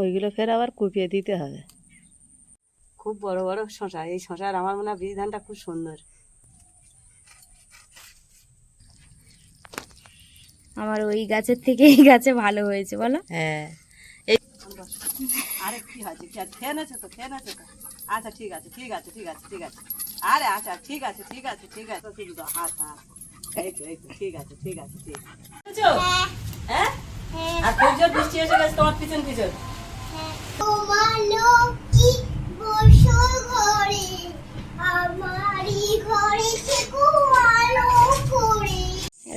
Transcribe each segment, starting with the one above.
ওইগুলো ফের আবার কুপিয়ে দিতে হবে। খুব বড় বড় শশা। এই শশার আমার মনে হয় বীজ ধানটা খুব সুন্দর। আমার ওই গাছের থেকে এই গাছে ভালো হয়েছে বলো। হ্যাঁ। এই আরে কি হয়েছে? আছে খেয়ে নেছো তো খেয়ে নেছো তো। আচ্ছা ঠিক আছে ঠিক আছে ঠিক আছে ঠিক আছে। আরে আচ্ছা ঠিক আছে ঠিক আছে ঠিক আছে। তো কিন্তু হাত হাত। এই তো এই তো ঠিক আছে ঠিক আছে ঠিক আছে। হ্যাঁ? আর বৃষ্টি এসে গেছে তোমার পিছন পিছন।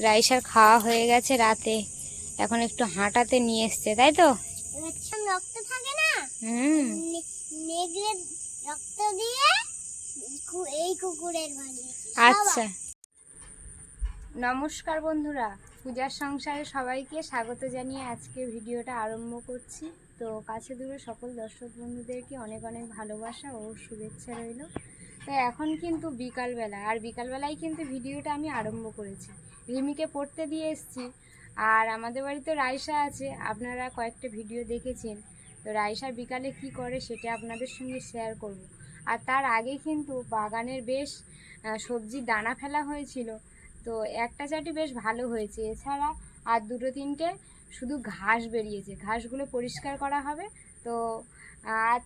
রাইসার খাওয়া হয়ে গেছে রাতে। এখন একটু হাঁটাতে নিয়ে এসছে তাই তো? রক্ত থাকে না? হুম। রক্ত দিয়ে এই কুকুরের আচ্ছা। নমস্কার বন্ধুরা। পূজার সংসারে সবাইকে স্বাগত জানিয়ে আজকে ভিডিওটা আরম্ভ করছি। তো কাছে দূরে সকল দর্শক বন্ধুদেরকে অনেক অনেক ভালোবাসা ও শুভেচ্ছা রইল। তো এখন কিন্তু বিকালবেলা আর বিকালবেলায় কিন্তু ভিডিওটা আমি আরম্ভ করেছি। রিমিকে পড়তে দিয়ে এসেছি আর আমাদের বাড়িতে রাইসা আছে আপনারা কয়েকটা ভিডিও দেখেছেন। তো রাইসা বিকালে কি করে সেটা আপনাদের সঙ্গে শেয়ার করব। আর তার আগে কিন্তু বাগানের বেশ আহ, সবজির দানা ফেলা হয়েছিল। তো একটা চাটি বেশ ভালো হয়েছে। এছাড়া আর দুটো তিনটে শুধু ঘাস বেরিয়েছে, ঘাসগুলো পরিষ্কার করা হবে। তো আজ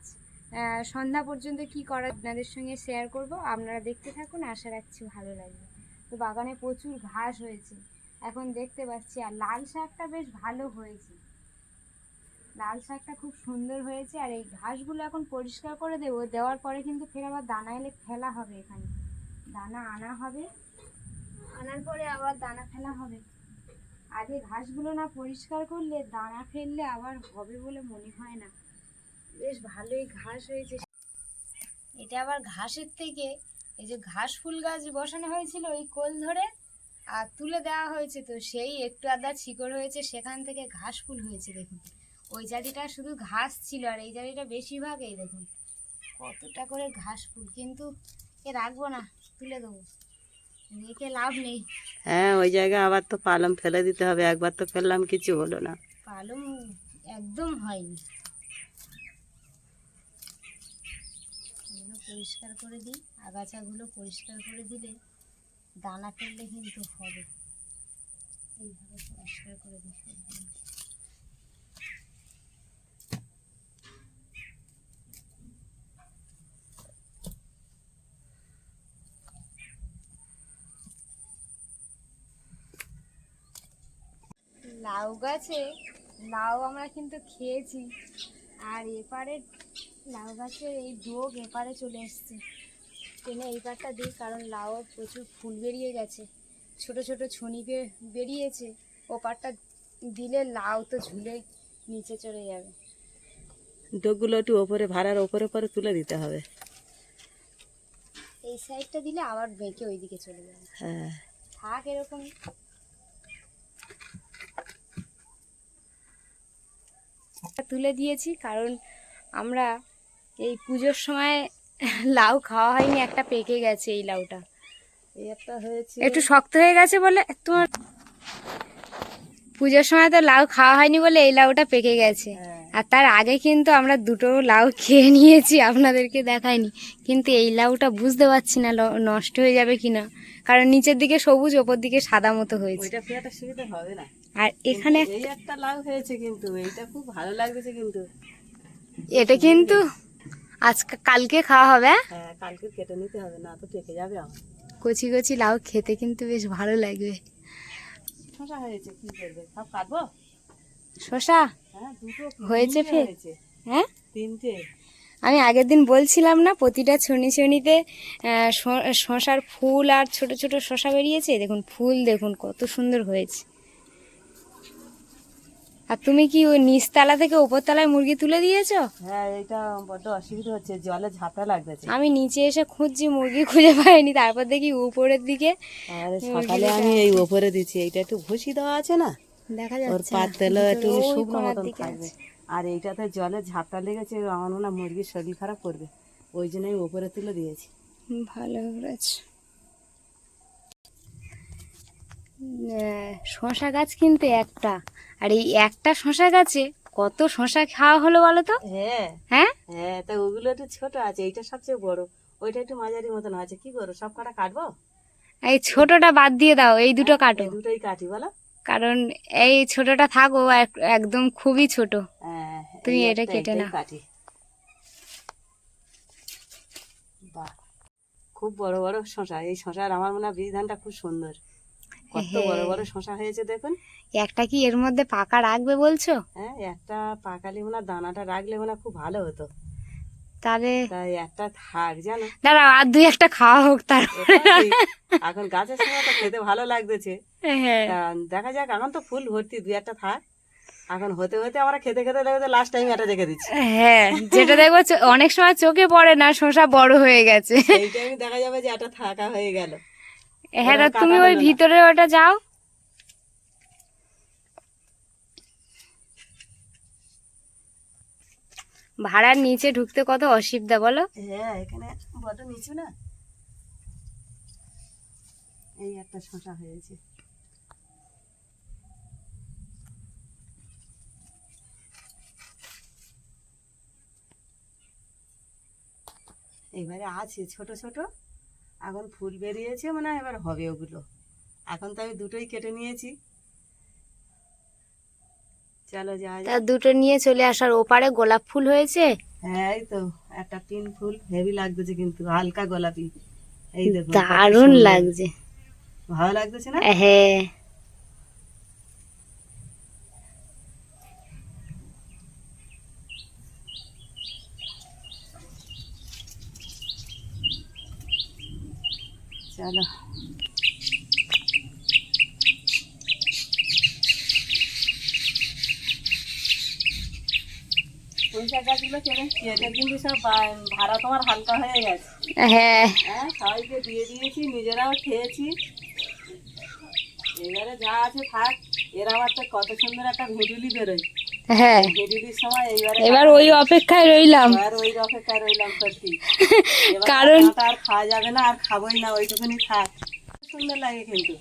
সন্ধ্যা পর্যন্ত কি করা আপনাদের সঙ্গে শেয়ার করব, আপনারা দেখতে থাকুন, আশা রাখছি ভালো লাগবে। তো বাগানে প্রচুর ঘাস হয়েছে, এখন দেখতে পাচ্ছি, আর লাল শাকটা বেশ ভালো হয়েছে। লাল শাকটা খুব সুন্দর হয়েছে, আর এই ঘাসগুলো এখন পরিষ্কার করে দেবো, দেওয়ার পরে কিন্তু ফের আবার দানা এলে ফেলা হবে এখানে। দানা আনা হবে, আনার পরে আবার দানা ফেলা হবে। আগে ঘাসগুলো না পরিষ্কার করলে দানা ফেললে আবার হবে বলে মনে হয় না। বেশ ভালোই ঘাস হয়েছে। এটা আবার ঘাসের থেকে এই যে ঘাস ফুল গাছ বসানো হয়েছিল ওই কোল ধরে, আর তুলে দেওয়া হয়েছে তো সেই একটু আধা শিকড় হয়েছে, সেখান থেকে ঘাস ফুল হয়েছে দেখুন। ওই জাতিটা শুধু ঘাস ছিল আর এই জাতিটা বেশিরভাগ এই দেখুন। কতটা করে ঘাস ফুল, কিন্তু এ রাখব না, তুলে দেবো। রেখে লাভ নেই। হ্যাঁ ওই জায়গায় আবার তো পালম ফেলে দিতে হবে। একবার তো ফেললাম কিছু হলো না। পালং একদম হয়নি। পরিষ্কার করে দিই আগাছাগুলো পরিষ্কার করে দিলে দানা ফেললে কিন্তু হবে। এইভাবে পরিষ্কার করে দিই লাউ গাছে লাউ আমরা কিন্তু খেয়েছি। আর এপারে লাউ গাছের এই ডোগ এপারে চলে এসছে। টেনে এই পাটটা দিই কারণ লাউ প্রচুর ফুল বেরিয়ে গেছে। ছোট ছোট ছনি বেরিয়েছে ও পাটটা দিলে লাউ তো ঝুলে নিচে চলে যাবে। ডোকগুলো একটু ওপরে ভাড়ার ওপরে ওপরে তুলে দিতে হবে। এই সাইডটা দিলে আবার বেঁকে ওইদিকে চলে যাবে। হ্যাঁ। থাক এরকম। তুলে দিয়েছি কারণ আমরা এই পুজোর সময় লাউ খাওয়া হয়নি একটা পেকে গেছে এই লাউটা। একটা হয়েছে। একটু শক্ত হয়ে গেছে বলে তোমার পুজোর সময় তো লাউ খাওয়া হয়নি বলে এই লাউটা পেকে গেছে। হ্যাঁ। আর তার আগে কিন্তু আমরা দুটো লাউ খেয়ে নিয়েছি আপনাদেরকে দেখাইনি। কিন্তু এই লাউটা বুঝতে পারছি না নষ্ট হয়ে যাবে কিনা। কারণ নিচের দিকে সবুজ ওপর দিকে সাদা মতো হয়েছে। সুবিধা হবে না। আর এখানে একটা লাউ হয়েছে কিন্তু এইটা খুব ভালো লাগতেছে কিন্তু। এটা কিন্তু আজকে কালকে খাওয়া হবে হ্যাঁ? হ্যাঁ কালকে কেটে নিতে হবে না তো পেকে যাবে আমার কচি কচি লাউ খেতে কিন্তু বেশ ভালো লাগবে। শশা হয়েছে কি করবে? সব কাটবো? শশা হ্যাঁ দুটো হয়েছে ফের? হ্যাঁ? তিনটে। আমি আগের দিন বলছিলাম না প্রতিটা ছনি ছনিতে শশার ফুল আর ছোট ছোট শশা বেরিয়েছে। দেখুন ফুল দেখুন কত সুন্দর হয়েছে। আর তুমি কি ওই নিচতলা থেকে উপরতলায় মুরগি তুলে দিয়েছ? হ্যাঁ এটা বড্ড অসুবিধা হচ্ছে জলে ঝাপটা লাগতেছে। আমি নিচে এসে খুঁজছি মুরগি খুঁজে পাইনি। তারপর দেখি উপরের দিকে আর সকালে আমি এই ওপরে দিচ্ছি এইটা একটু ভুসি দেওয়া আছে না? দেখা যাচ্ছে না। পাত দিলে একটু শুকনো মতন থাকবে। আর এইটাতে জলে ঝাপটা লেগেছে আমার মনে মুরগির শরীর খারাপ করবে। ওই জন্যই ওপরে তুলে দিয়েছি। ভালো করেছে। শশা গাছ কিন্তু একটা। আর এই একটা শশা গাছে কত শশা খাওয়া হলো বলো তো? হ্যাঁ। হ্যাঁ? হ্যাঁ তা ওগুলো একটু ছোট আছে এইটা সবচেয়ে বড়। ওইটা একটু মাঝারি মতন আছে কি করো সব কটা কাটবো? এই ছোটটা বাদ দিয়ে দাও এই দুটো কাটো। দুটোই কাটি বলো। কারণ এই ছোটটা থাকো এক- একদম খুবই ছোট। হ্যাঁ, তুমি এটা কেটে বাহ খুব বড় বড় শশা এই শশার আমার মনে হয় বীজ ধানটা খুব সুন্দর। কত বড় হ্যাঁ। বড় শশা হয়েছে দেখুন। একটা কি এর মধ্যে পাকা রাখবে বলছো? হ্যাঁ একটা পাকালি মনে দানাটা রাখলে মনে খুব ভালো হতো। তাহলে একটা থাক জানো? দাঁড়াও আর দুই একটা খাওয়া হোক তার এখন গাছের সময় তো খেতে ভালো লাগতেছে। হ্যাঁ। দেখা যাক এখন তো ফুল ভর্তি দুই একটা থাক। এখন হতে হতে আমরা খেতে খেতে দেখতে লাস্ট টাইম এটা রেখে দিচ্ছি। হ্যাঁ যেটা দেখব অনেক সময় চোখে পড়ে না শশা বড় হয়ে গেছে। এই টাইমে দেখা যাবে যে এটা থাকা হয়ে গেল। হ্যাঁ তুমি ওই ভিতরে ওটা যাও। ভাড়ার নিচে ঢুকতে কত অসুবিধা বলো? হ্যাঁ এখানে বড় নিচু না? এই একটা শশা হয়েছে। এবারে আছে ছোট ছোট। এখন ফুল বেরিয়েছে মানে এবার হবে ওগুলো। এখন তো আমি দুটোই কেটে নিয়েছি। চলো যাই তা দুটো নিয়ে চলে আসার ওপারে গোলাপ ফুল হয়েছে? হ্যাঁ এই তো একটা পিন ফুল হেভি লাগতেছে কিন্তু হালকা গোলাপি। এই দেখো দারুণ লাগছে। ভালো লাগতেছে না? হ্যাঁ চলো পুঁইশাক গাছগুলো কেটে কেটে কিন্তু সব বা- ভাড়া তোমার হালকা হয়ে গেছে। হ্যাঁ। হ্যাঁ সবাইকে দিয়ে দিয়েছি নিজেরাও খেয়েছি। এবারে যা আছে থাক এর আবার তো কত সুন্দর একটা ভেডুলি বেরোয়। হ্যাঁ। এবার ওই অপেক্ষায় রইলাম। আর ওই অপেক্ষায় রইলাম সত্যি। কারণ- আর খাওয়া যাবে না আর খাবোই না ওইটুকুনি থাক। সুন্দর লাগে কিন্তু।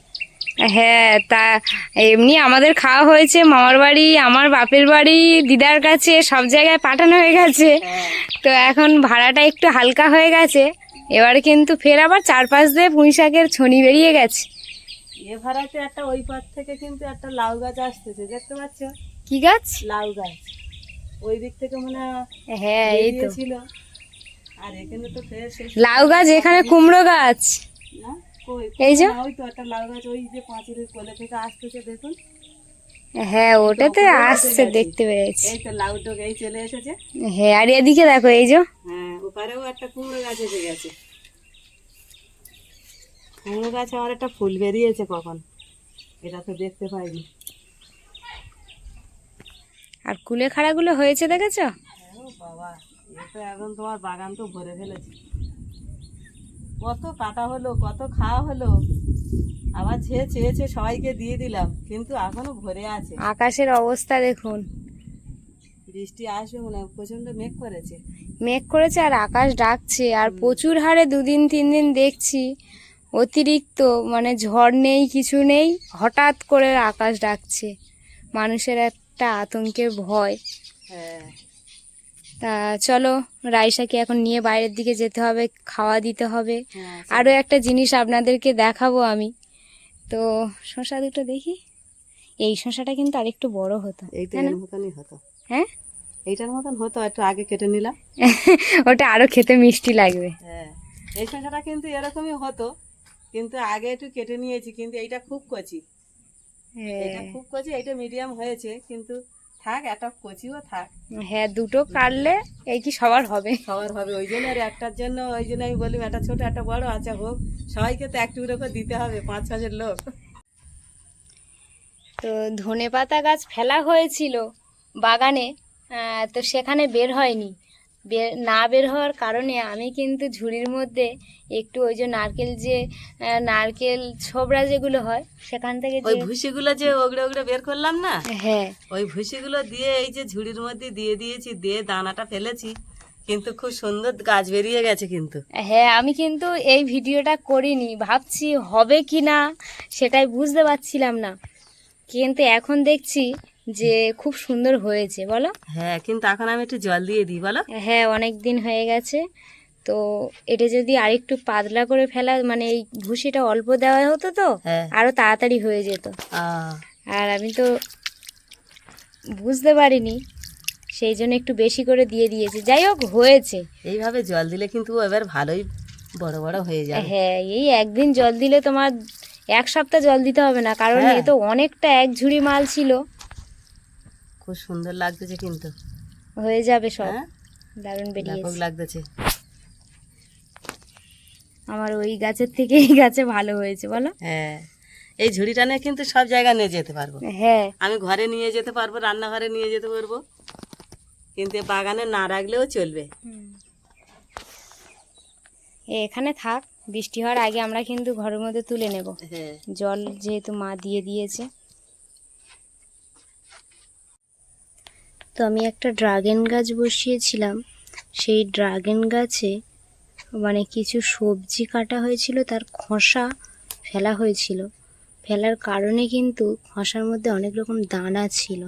হ্যাঁ তা এমনি আমাদের খাওয়া হয়েছে মামার বাড়ি আমার বাপের বাড়ি দিদার কাছে সব জায়গায় পাঠানো হয়ে গেছে। হ্যাঁ। তো এখন ভাড়াটা একটু হালকা হয়ে গেছে। এবারে কিন্তু ফের আবার চার পাঁচ দিয়ে পুঁই শাকের ছনি বেরিয়ে গেছে। এ ভাড়াতে একটা ওই পার থেকে কিন্তু একটা লাউ গাছ আসতেছে দেখতে পাচ্ছ? কি গাছ? লাউ গাছ। ওই দিক থেকে মনে হয় এই তো। ছিল আর এখানে তো লাউ গাছ এখানে কুমড়ো গাছ। এই যে? ওই তো একটা লাউ গাছ ওই যে পাঁচিলের কোলে থেকে আসতেছে দেখুন। হ্যাঁ ওটাতে আসছে দেখতে পেয়েছি। এই তো লাউ ডোক এই চলে এসেছে। হ্যাঁ আর এদিকে দেখো এই যে। হ্যাঁ ওপারেও একটা কুমড়ো গাছ এসে গেছে। কুমড়ো গাছে আমার একটা ফুল বেরিয়েছে কখন? এটা তো দেখতে পাইনি। আর কুলেখাড়াগুলো হয়েছে দেখেছ? বাবা এখন তোমার বাগান তো ভরে ফেলেছে। কত কাটা হলো কত খাওয়া হলো। আবার যে চেয়েছে সবাইকে দিয়ে দিলাম কিন্তু এখনও ভরে আছে। আকাশের অবস্থা দেখুন। বৃষ্টি আসবে মনে হয় প্রচণ্ড মেঘ করেছে। মেঘ করেছে আর আকাশ ডাকছে আর প্রচুর হারে দুদিন তিন দিন দেখছি অতিরিক্ত মানে ঝড় নেই কিছু নেই হঠাৎ করে আকাশ ডাকছে। মানুষের একটা আতঙ্কের ভয়। হ্যাঁ। তা চলো রাইসাকে এখন নিয়ে বাইরের দিকে যেতে হবে খাওয়া দিতে হবে। হ্যাঁ আরও একটা জিনিস আপনাদেরকে দেখাবো আমি। তো শশা দুটো দেখি। এই শশাটা কিন্তু আরেকটু বড় হতো মতনই হতো। হ্যাঁ? এইটার মতন হতো একটু আগে কেটে নিলাম। ওটা আরও খেতে মিষ্টি লাগবে। হ্যাঁ। এই শসাটা কিন্তু এরকমই হতো কিন্তু আগে একটু কেটে নিয়েছি কিন্তু এইটা খুব কচি। এটা খুব কচি এটা মিডিয়াম হয়েছে কিন্তু থাক একটা কচিও থাক। হ্যাঁ দুটো কাটলে এই কি সবার হবে? সবার হবে ওই জন্য আর একটার জন্য ওই জন্য আমি বলি একটা ছোট একটা বড় আচ্ছা হোক সবাইকে তো একটু করে দিতে হবে পাঁচ ছজন লোক। তো ধনে পাতা গাছ ফেলা হয়েছিল বাগানে তো সেখানে বের হয়নি। বের না বের হওয়ার কারণে আমি কিন্তু ঝুড়ির মধ্যে একটু ওই যে নারকেল যে নারকেল ছোবড়া যেগুলো হয় সেখান থেকে ওই ভুসিগুলো যে ওগড়ে ওগড়ে বের করলাম না? হ্যাঁ। ওই ভুসিগুলো দিয়ে এই যে ঝুড়ির মধ্যে দিয়ে দিয়েছি দিয়ে দানাটা ফেলেছি কিন্তু খুব সুন্দর গাছ বেরিয়ে গেছে কিন্তু। হ্যাঁ আমি কিন্তু এই ভিডিওটা করিনি ভাবছি হবে কি না সেটাই বুঝতে পারছিলাম না। কিন্তু এখন দেখছি যে খুব সুন্দর হয়েছে বলো? হ্যাঁ কিন্তু এখন আমি একটু জল দিয়ে দিই বলো? হ্যাঁ অনেক দিন হয়ে গেছে। তো এটা যদি আরেকটু পাতলা করে ফেলা মানে এই ভুসিটা অল্প দেওয়া হতো তো হ্যাঁ। আরও তাড়াতাড়ি হয়ে যেত। আর আমি তো বুঝতে পারিনি সেই জন্য একটু বেশি করে দিয়ে দিয়েছি। যাই হোক হয়েছে। এইভাবে জল দিলে কিন্তু এবার ভালোই বড় বড় হয়ে যায় হ্যাঁ এই একদিন জল দিলে তোমার এক সপ্তাহ জল দিতে হবে না কারণ হ্যাঁ। এ তো অনেকটা এক ঝুড়ি মাল ছিল। খুব সুন্দর লাগতেছে কিন্তু। হয়ে যাবে সব। হ্যাঁ? দারুণ বেরিয়েছে। লাগতেছে। আমার ওই গাছের থেকে এই গাছে ভালো হয়েছে বলো? হ্যাঁ। এই ঝুড়িটা নিয়ে কিন্তু সব জায়গায় নিয়ে যেতে পারব। হ্যাঁ। আমি ঘরে নিয়ে যেতে পারব রান্নাঘরে নিয়ে যেতে পারব। কিন্তু বাগানে না রাখলেও চলবে। এ এখানে থাক বৃষ্টি হওয়ার আগে আমরা কিন্তু ঘরের মধ্যে তুলে নেব। হ্যাঁ। জল যেহেতু মা দিয়ে দিয়েছে। তো আমি একটা ড্রাগন গাছ বসিয়েছিলাম। সেই ড্রাগন গাছে মানে কিছু সবজি কাটা হয়েছিল, তার খোসা ফেলা হয়েছিল। ফেলার কারণে কিন্তু খোসার মধ্যে অনেক রকম দানা ছিল।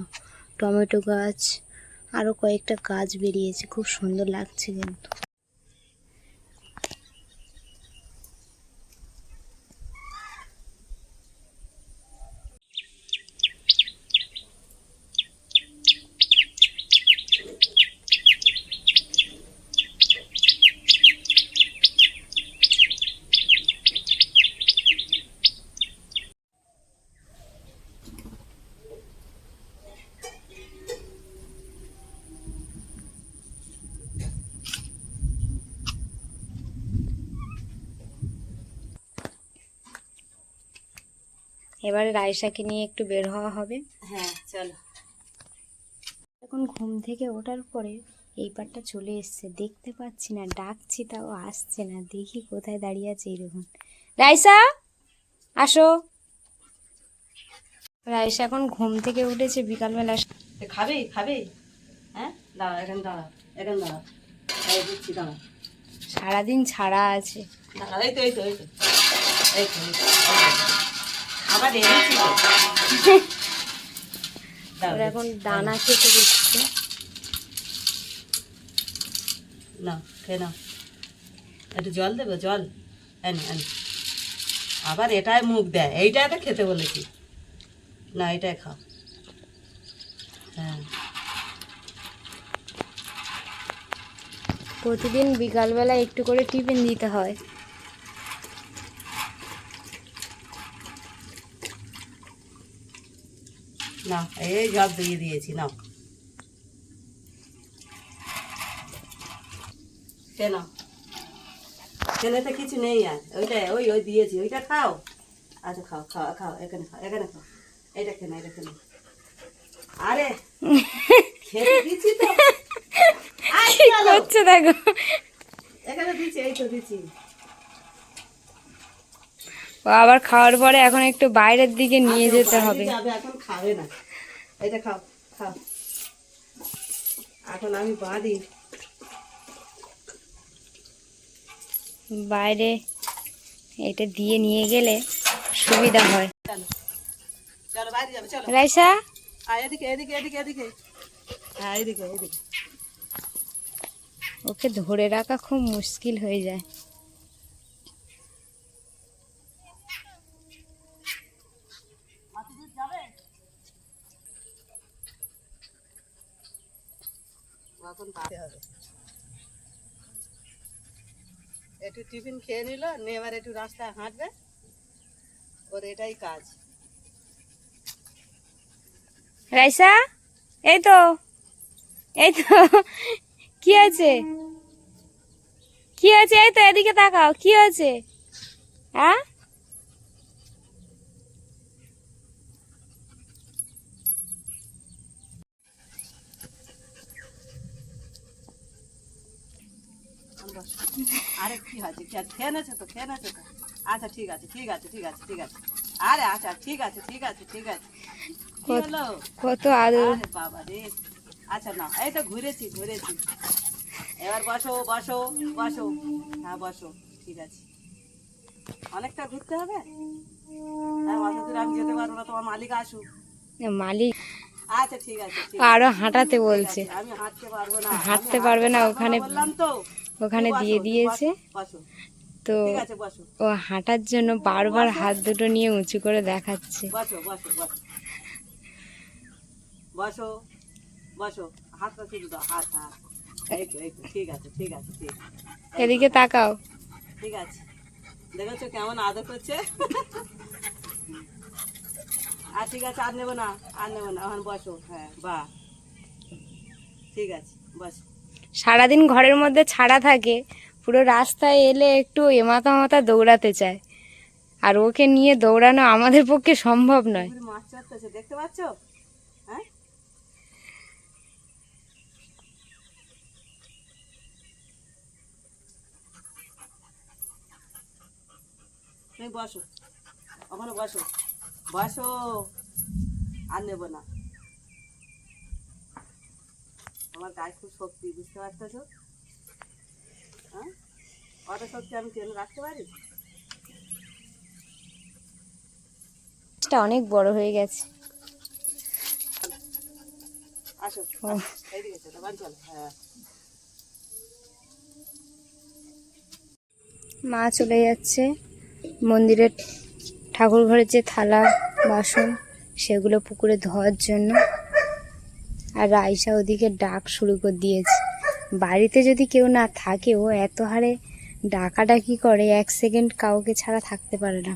টমেটো গাছ আরও কয়েকটা গাছ বেরিয়েছে। খুব সুন্দর লাগছে কিন্তু। এবারে রায়সাকে নিয়ে একটু বের হওয়া হবে। হ্যাঁ চলো। এখন ঘুম থেকে ওঠার পরে এই পারটা চলে এসছে। দেখতে পাচ্ছি না ডাকছি তাও আসছে না। দেখি কোথায় দাঁড়িয়ে আছে এরকম। রাইসা আসো। রাইসা এখন ঘুম থেকে উঠেছে বিকালবেলা। খাবে? খাবি? হ্যাঁ? দাঁড়া এখানে দাঁড়া এখানে দাঁড়া। দিচ্ছি দাঁড়া। সারাদিন ছাড়া আছে। দাঁড়া এই তো। এই তো, এই তো, এই তো। আবার ওরা এখন। দানা খেতে দিচ্ছে। নাও খেয়ে নাও। একটু জল দেবো জল। এনে এনে আবার এটাই মুখ দেয় এইটা তো খেতে বলেছি। না এটাই খাও। হ্যাঁ। প্রতিদিন বিকালবেলা একটু করে টিফিন দিতে হয়। না এই জল দিয়ে দিয়েছি নাও। কেন কেনে তো কিছু নেই আর ওইটা ওই ওই দিয়েছি। ওইটা খাও। আচ্ছা খাও খাও খাও এখানে খাও এখানে খাও। এটা কেন এটা কেন আরে খেতে দিচ্ছি তো। করছে দেখো? এখানে দিচ্ছি এই তো দিচ্ছি। আবার খাওয়ার পরে এখন একটু বাইরের দিকে নিয়ে আচ্ছা, যেতে হবে। এখন খাবে না। এটা খাও খাও। এখন আমি বাঁধি। বাইরে এটা দিয়ে নিয়ে গেলে সুবিধা হয়। রাইসা? হ্যাঁ ওকে ধরে রাখা খুব মুশকিল হয়ে যায়। এখন বাঁধতে হবে একটু টিফিন খেয়ে নিল, নিয়ে এবার একটু রাস্তায় হাঁটবে। ওর এটাই কাজ। রাইসা, এই তো এই তো, কি আছে কি আছে এই তো, এদিকে তাকাও, কি আছে হ্যাঁ আরে কি হয়েছে কি খেয়ে নেছো তো খেয়ে নেছো তো। আচ্ছা ঠিক আছে ঠিক আছে ঠিক আছে ঠিক আছে। আরে আচ্ছা ঠিক আছে ঠিক আছে ঠিক আছে। কত- আদর। বাবা রে। আচ্ছা না এই তো ঘুরেছি ঘুরেছি। এবার বসো বসো বসো। হ্যাঁ বসো ঠিক আছে। অনেকটা ঘুরতে হবে? হ্যাঁ অত দূর আমি যেতে পারব না তোমার মালিক আসুক। মালিক আচ্ছা ঠিক আছে আরও হাঁটাতে বলছে। আমি হাঁটতে পারব না হাঁটতে পারবে না, ওখানে- বললাম তো। ওখানে দিয়ে দিয়েছে। তো ঠিক আছে বসো। ও হাঁটার জন্য বারবার হাত দুটো নিয়ে উঁচু করে দেখাচ্ছে। বসো বসো বসো। বসো বসো। হাতটা শুধু দাও হাত হাত। এই তো এই ঠিক আছে ঠিক আছে ঠিক আছে। এদিকে তাকাও। ঠিক আছে। দেখেছ কেমন আদর করছে? আর ঠিক আছে আর নেব না আর নেব না। এখন বসো হ্যাঁ বা। ঠিক আছে বসো। সারাদিন ঘরের মধ্যে ছাড়া থাকে, পুরো রাস্তায় এলে একটু এমাথা মাথা দৌড়াতে চায়। আর ওকে নিয়ে দৌড়ানো আমাদের পক্ষে সম্ভব নয়। হ্যাঁ? বসো। ওখানে বসো। বসো। আর নেব না। আমার গায়ে খুব শক্তি বুঝতে পারতেছো হ্যাঁ? অত শক্তি আমি কেন রাখতে পারি? অনেক বড় হয়ে গেছে। আসো আসো, এইদিকে চলো বাড়ি চলো। হ্যাঁ। মা চলে যাচ্ছে। মন্দিরের ঠাকুর ঘরের যে থালা বাসন সেগুলো পুকুরে ধোয়ার জন্য। আর রাইসা ওদিকে ডাক শুরু করে দিয়েছে। বাড়িতে যদি কেউ না থাকেও এত হারে ডাকাডাকি করে, এক সেকেন্ড কাউকে ছাড়া থাকতে পারে না।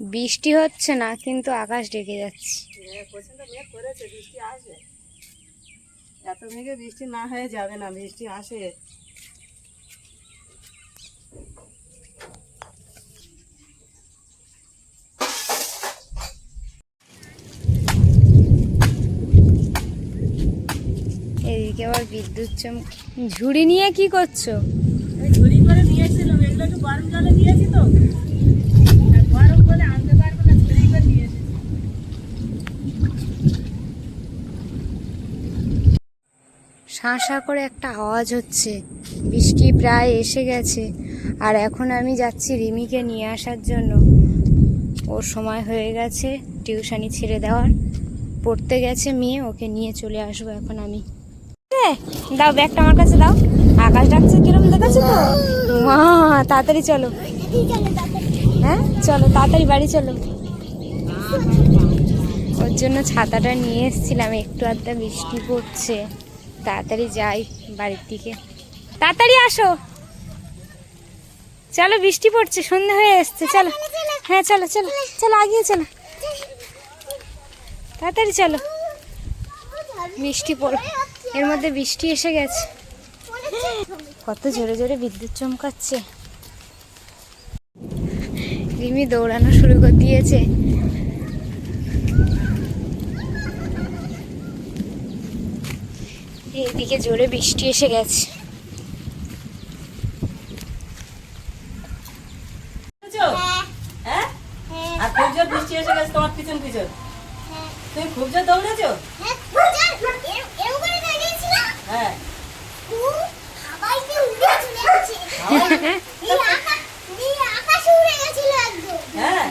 বৃষ্টি হচ্ছে না কিন্তু আকাশ ডেকে যাচ্ছে। মেঘ করেছে বৃষ্টি আসবে। এত মেঘে বৃষ্টি না হয়ে যাবে না বৃষ্টি আসে। এদিকে আবার বিদ্যুৎ চম ঝুড়ি নিয়ে কি করছ? ঝুড়ি করে নিয়েছিলাম এগুলো একটু গরম জলে দিয়েছি তো আর গরম বলে আনতে পারব না ঝুড়ি করে নিয়েছি শাঁ শাঁ করে একটা আওয়াজ হচ্ছে। বৃষ্টি প্রায় এসে গেছে আর এখন আমি যাচ্ছি রিমিকে নিয়ে আসার জন্য। ওর সময় হয়ে গেছে টিউশনি ছেড়ে দেওয়ার। পড়তে গেছে মেয়ে ওকে নিয়ে চলে আসব এখন আমি। দাও ব্যাগটা আমার কাছে দাও। আকাশ ডাকছে কিরম দেখাচ্ছে তো? মা তাড়াতাড়ি চলো। হ্যাঁ চলো তাড়াতাড়ি বাড়ি চলো। ওর জন্য ছাতাটা নিয়ে এসেছিলাম একটু আধটা বৃষ্টি পড়ছে। তাড়াতাড়ি যাই বাড়ির দিকে। তাড়াতাড়ি আসো। চলো বৃষ্টি পড়ছে সন্ধে হয়ে এসছে চলো হ্যাঁ চলো চলো। চলো আগিয়ে চলো। তাড়াতাড়ি চলো। বৃষ্টি পড় এর মধ্যে বৃষ্টি এসে গেছে। কত জোরে জোরে বিদ্যুৎ চমকাচ্ছে। রিমি দৌড়ানো শুরু করে দিয়েছে। এইদিকে জোরে বৃষ্টি এসে গেছে। হ্যাঁ? আর খুব জোর বৃষ্টি এসে গেছে তোমার পিছন পিছন। তুমি খুব জোর দৌড়েছো? হ্যাঁ হ্যাঁ।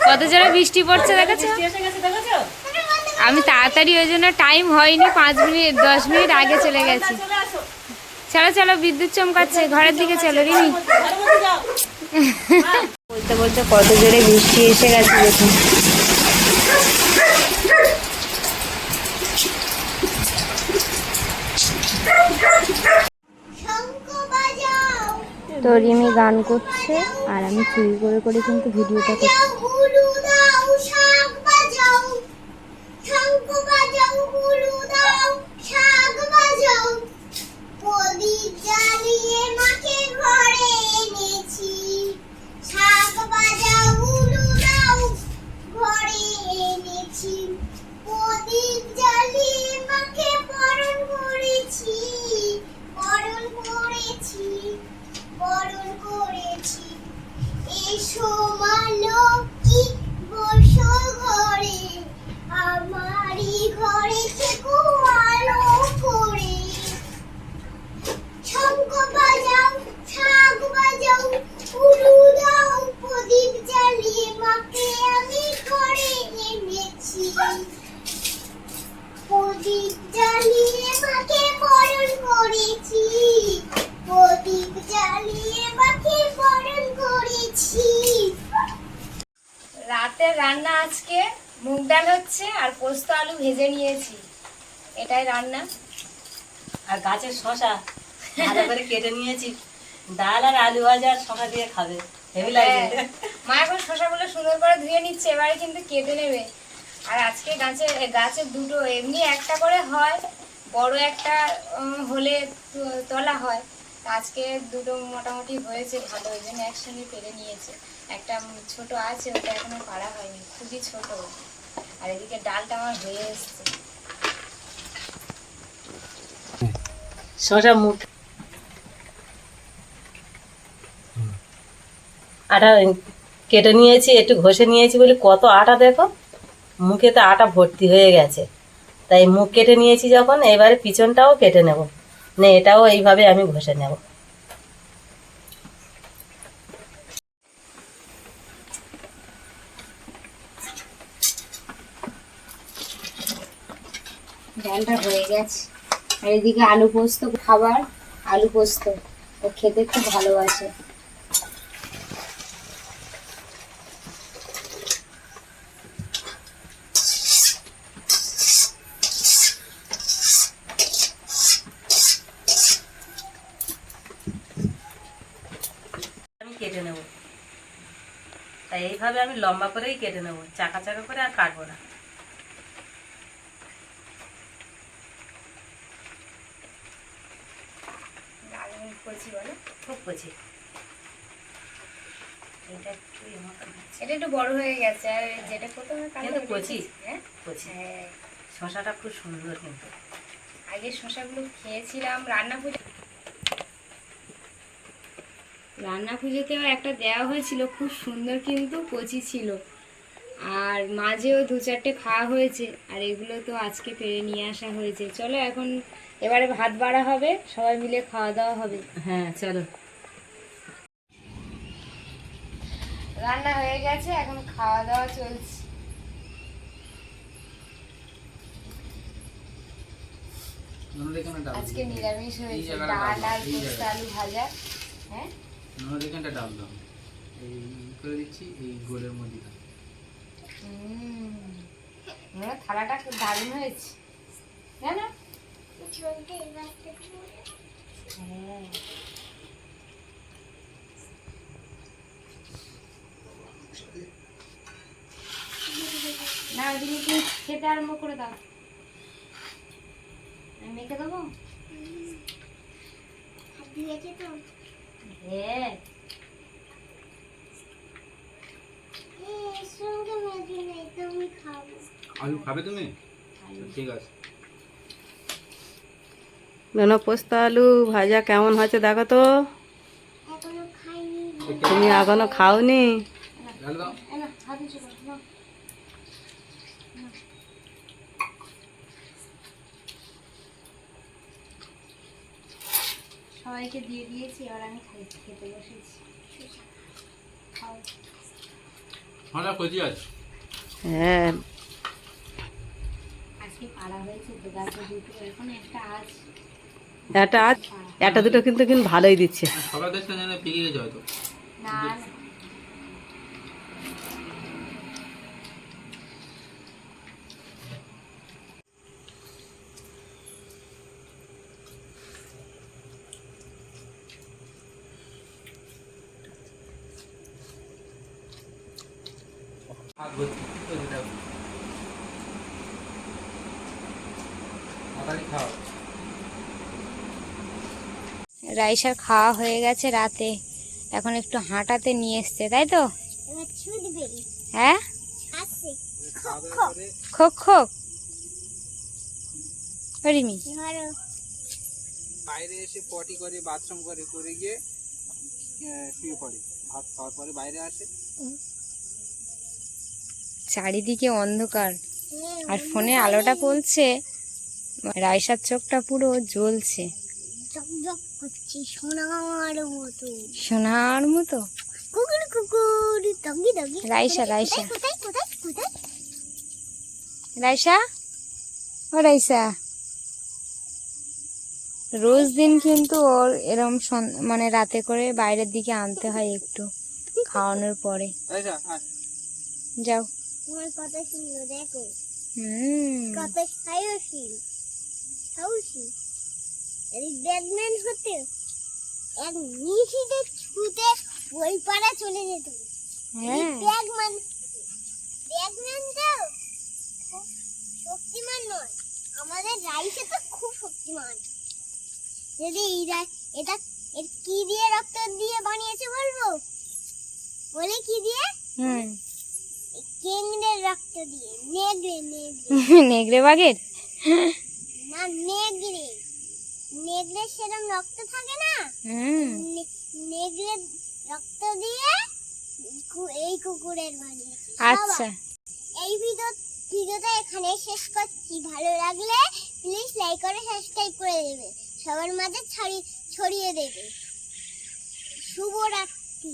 কত জোরে বৃষ্টি পড়ছে দেখেছ বৃষ্টি এসে গেছে দেখেছ আমি তাড়াতাড়ি, ওই জন্য টাইম হয়নি, পাঁচ মিনিট, দশ মিনিট আগে চলে গেছি। চলে, চলো, বিদ্যুৎ চমকাচ্ছে, ঘরের দিকে চলো, রিমি। বলতে বলতে কত জোরে বৃষ্টি এসে গেছে দেখুন। তো রিমি গান করছে, আর আমি চুরি করে করে কিন্তু ভিডিওটা করছি। প্রদীপ জ্বালিয়ে মাকে বরণ শশা। ভালো করে কেটে নিয়েছি। ডাল আর আলু ভাজা আর শশা দিয়ে খাবে। হেভি হ্যাঁ। মা এখন শসাগুলো সুন্দর করে ধুয়ে নিচ্ছে এবারে কিন্তু কেটে নেবে। আর আজকে গাছে গাছের দুটো এমনি একটা করে হয় বড় একটা হলে তোলা হয়। আজকে দুটো মোটামুটি হয়েছে ভালো ওই জন্য একসঙ্গে পেরে নিয়েছে। একটা ছোট আছে ওটা এখনও পাড়া হয়নি খুবই ছোট। আর এদিকে ডালটা আমার হয়ে এসছে। শশা মুখ। আটা কেটে নিয়েছি, একটু ঘষে নিয়েছি বলে কত আটা দেখো? মুখে তো আটা ভর্তি হয়ে গেছে। তাই মুখ কেটে নিয়েছি যখন, এবারে পিছনটাও কেটে নেব। না, এটাও এইভাবে আমি ঘষে নেব। ডালটা হয়ে গেছে। আর এদিকে আলু পোস্ত খাবার, আলু পোস্ত। ও খেতে খুব ভালোবাসে। কেটে নেব। তাই এইভাবে আমি লম্বা করেই কেটে নেব। চাকা চাকা করে আর কাটবো না আলু করছি বলো খুব এটা একটু। এটা বড় হয়ে গেছে আর যেটা প্রথমে কিন্তু কচি। হ্যাঁ? কচি। হ্যাঁ। শশাটা খুব সুন্দর কিন্তু। আগে শসাগুলো খেয়েছিলাম রান্না পুজো রান্না পুজোতেও একটা দেওয়া হয়েছিল খুব সুন্দর কিন্তু কচি ছিল। আর মাঝেও দু চারটে খাওয়া হয়েছে আর এগুলো তো আজকে পেরে নিয়ে আসা হয়েছে। চলো এখন এবারে ভাত বাড়া হবে সবাই মিলে খাওয়া দাওয়া হবে। হ্যাঁ চলো। রান্না হয়ে গেছে এখন খাওয়া দাওয়া চলছে। আজকে নিরামিষ হয়েছে ডাল আর পোস্ত আলু ভাজা হ্যাঁ? এখানটা ডাল দাও। এই করে দিচ্ছি এই গোলের মধ্যে দাও। থালাটা খুব দারুণ হয়েছে। না না। হ্যাঁ। না তুমি খেতে আরম্ভ করে দাও। আমি মেখে দেবো? হাত দিয়েছে তো হ্যাঁ। আলু খাবে তুমি? ঠিক আছে। নোনা পোস্ত আলু ভাজা কেমন হয়েছে দেখো তো। তুমি এখনও খাওনি? সবাইকে দিয়ে দিয়েছি এবার আমি খাই খেতে বসেছি। হ্যাঁ হ্যাঁ। আজকে পাড়া হয়েছে তো দুটো এখন একটা আজ। একটা দুটো কিন্তু কিন্তু ভালোই দিচ্ছে। দেখতে জানে না না হাত ভর্তি ওই যে দাও। তাড়াতাড়ি খাও রাইসার খাওয়া হয়ে গেছে রাতে। এখন একটু হাঁটাতে নিয়ে এসছে তাই তো? হ্যাঁ? খোক খোক রিমি। বাইরে এসে পটি করে বাথরুম করে করে গিয়ে শুয়ে পড়ে। ভাত খাওয়ার পরে বাইরে আসে। চারিদিকে অন্ধকার। হ্যাঁ, আর ফোনে আলোটা পড়ছে। রাইসার চোখটা পুরো জ্বলছে। করছে সোনার মতো। সোনার মতো? কুকুর কুকুর দগি দগি রাইসা, রাইসা। কোথায় কোথায় কোথায় রাইসা? ও রাইসা। রোজ দিন কিন্তু ওর এরম মানে রাতে করে বাইরের দিকে আনতে হয় একটু খাওয়ানোর পরে। যাও। তোমার কত সুন্দর দেখো। হুম। কত সাহসী সাহসী। এই ব্যাটম্যান হতে এক নিশিতে ছুটে ওই পাড়া চলে যেত। হ্যাঁ। ব্যাগম্যান তো খুব শক্তিমান নয়। আমাদের রাইসে তো খুব শক্তিমান। যদি এটা এর কি দিয়ে রক্ত দিয়ে বানিয়েছে বলব? বলে কি দিয়ে? হুম। কেংড়ের রক্ত দিয়ে। নেগড়ে নেগড়ে। নেগড়ে বাঘের? না নেগড়ে। নেগড়ে সেরকম রক্ত থাকে না নেগড়ে রক্ত দিয়ে এই কুকুরের বানিয়েছে আচ্ছা এই ভিডিও ভিডিওটা এখানে শেষ করছি ভালো লাগলে প্লিজ লাইক করে সাবস্ক্রাইব করে দেবে সবার মাঝে ছড়িয়ে ছড়িয়ে দেবে শুভরাত্রি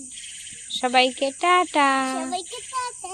সবাইকে টাটা সবাইকে টাটা